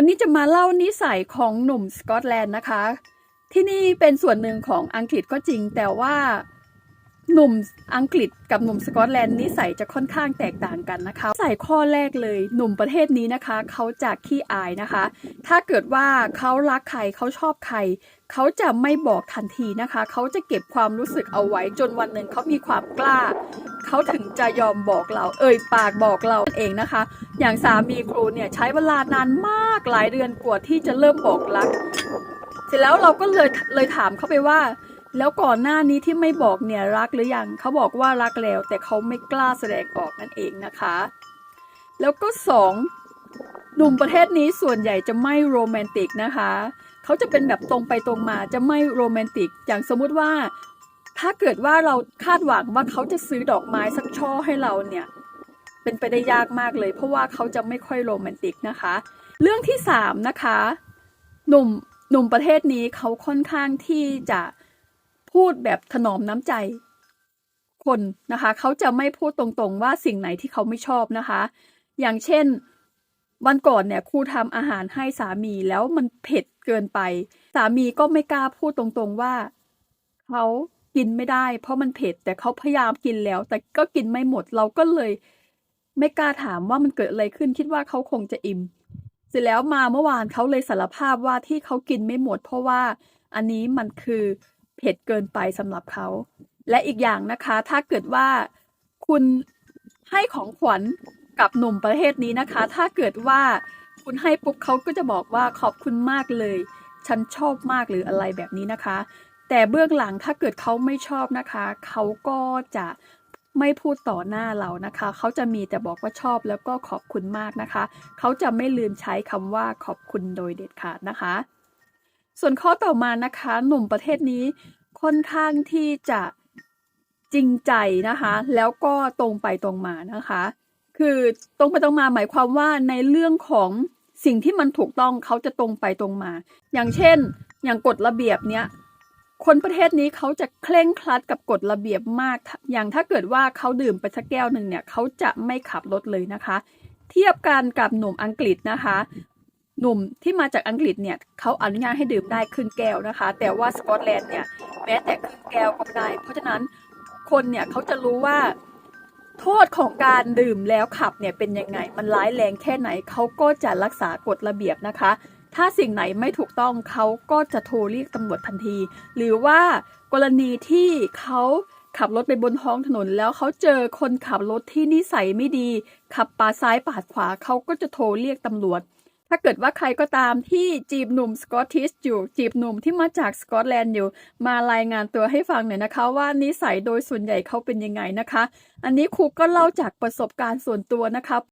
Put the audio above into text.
วันนี้จะมาเล่านิสัยของหนุ่มสกอตแลนด์นะคะ ที่นี่เป็นส่วนหนึ่งของอังกฤษก็จริง แต่ว่า หนุ่มอังกฤษกับหนุ่มสกอตแลนด์นิสัยจะค่อนข้างแตกต่างกันนะคะใส่ข้อแรกเลยหนุ่มประเทศนี้นะคะ เขาจะขี้อายนะคะ ถ้าเกิดว่าเขารักใครเขาชอบใคร เขาจะไม่บอกทันทีนะคะ เขาจะเก็บความรู้สึกเอาไว้จนวันหนึ่งเขามีความกล้า เขาถึงจะยอมบอกเรา เอ่ยปากบอกเราเองนะคะ อย่างสามีครูเนี่ยใช้เวลานานมากหลายเดือนกว่าที่จะเริ่มบอกรัก เสร็จแล้วเราก็เลยเลยถามเขาไปว่า แล้วก่อนหน้านี้ที่ไม่บอกเนี่ยรักหรือยังเขาบอกว่ารักแล้ว แต่เขาไม่กล้าแสดงออกนั่นเองนะคะ แล้วก็สองหนุ่มประเทศนี้ส่วนใหญ่จะไม่โรแมนติกนะคะ เขาจะเป็นแบบตรงไปตรงมาจะไม่โรแมนติก อย่างสมมุติว่า ถ้าเกิดว่าเราคาดหวังว่าเขาจะซื้อดอกไม้สักช่อให้เราเนี่ย เป็นไปได้ยากมากเลย เพราะว่าเขาจะไม่ค่อยโรแมนติกนะคะ เรื่องที่สามนะคะ หนุ่มหนุ่มประเทศนี้เขาค่อนข้างที่จะ พูดแบบถนอมน้ำใจ คนนะคะเขาจะไม่พูดตรงๆว่าสิ่งไหนที่เขาไม่ชอบนะคะ อย่างเช่นวันก่อนเนี่ยครูทำอาหารให้สามีแล้วมันเผ็ดเกินไป สามีก็ไม่กล้าพูดตรงๆว่าเขากินไม่ได้ เพราะมันเผ็ดแต่เขาพยายามกินแล้ว แต่ก็กินไม่หมดเราก็เลย ไม่กล้าถามว่ามันเกิดอะไรขึ้นคิดว่าเขาคงจะอิ่มเสร็จแล้วมาเมื่อวานเขาเลยสารภาพว่าที่เขากินไม่หมด เพราะว่าอันนี้มันคือ เผ็ดเกินไปสำหรับเขา และอีกอย่างนะคะ ถ้าเกิดว่าคุณให้ของขวัญกับหนุ่มประเทศนี้นะคะ ถ้าเกิดว่าคุณให้ปุ๊บเขาก็จะบอกว่าขอบคุณมากเลย ฉันชอบมากหรืออะไรแบบนี้นะคะ แต่เบื้องหลังถ้าเกิดเขาไม่ชอบนะคะ เขาก็จะไม่พูดต่อหน้าเรานะคะ เขาจะมีแต่บอกว่าชอบแล้วก็ขอบคุณมากนะคะ เขาจะไม่ลืมใช้คำว่าขอบคุณโดยเด็ดขาดนะคะ ส่วนข้อต่อมานะคะ หนุ่มประเทศนี้ค่อนข้างที่จะจริงใจนะคะ แล้วก็ตรงไปตรงมานะคะ คือตรงไปตรงมาหมายความว่าในเรื่องของสิ่งที่มันถูกต้องเขาจะตรงไปตรงมา อย่างเช่น อย่างกฎระเบียบเนี้ยคนประเทศนี้เขาจะเคร่งครัดกับกฎระเบียบมาก อย่างถ้าเกิดว่าเขาดื่มไปสักแก้วหนึ่งเนี่ยเขาจะไม่ขับรถเลยนะคะ เทียบกันกับหนุ่มอังกฤษนะคะ หนุ่มที่มาจากอังกฤษเนี่ยเขาอนุญาตให้ดื่มได้ครึ่งแก้วนะคะ แต่ว่าสกอตแลนด์เนี่ยแม้แต่ครึ่งแก้วก็ไม่ได้ เพราะฉะนั้นคนเนี่ยเขาจะรู้ว่าโทษของการดื่มแล้วขับเนี่ยเป็นยังไง มันร้ายแรงแค่ไหนเขาก็จะรักษากฎระเบียบนะคะ ถ้าสิ่งไหนไม่ถูกต้องเขาก็จะโทรเรียกตำรวจทันที หรือว่ากรณีที่เขาขับรถไปบนท้องถนนแล้วเขาเจอคนขับรถที่นิสัยไม่ดี ขับปาดซ้ายปาดขวาเขาก็จะโทรเรียกตำรวจ ถ้าเกิดว่าใครก็ตามที่จีบหนุ่มสกอตติชอยู่ จีบหนุ่มที่มาจากสกอตแลนด์อยู่ มารายงานตัวให้ฟังหน่อยนะคะว่านิสัยโดยส่วนใหญ่เขาเป็นยังไงนะคะ อันนี้ครูก็เล่าจากประสบการณ์ส่วนตัวนะคะ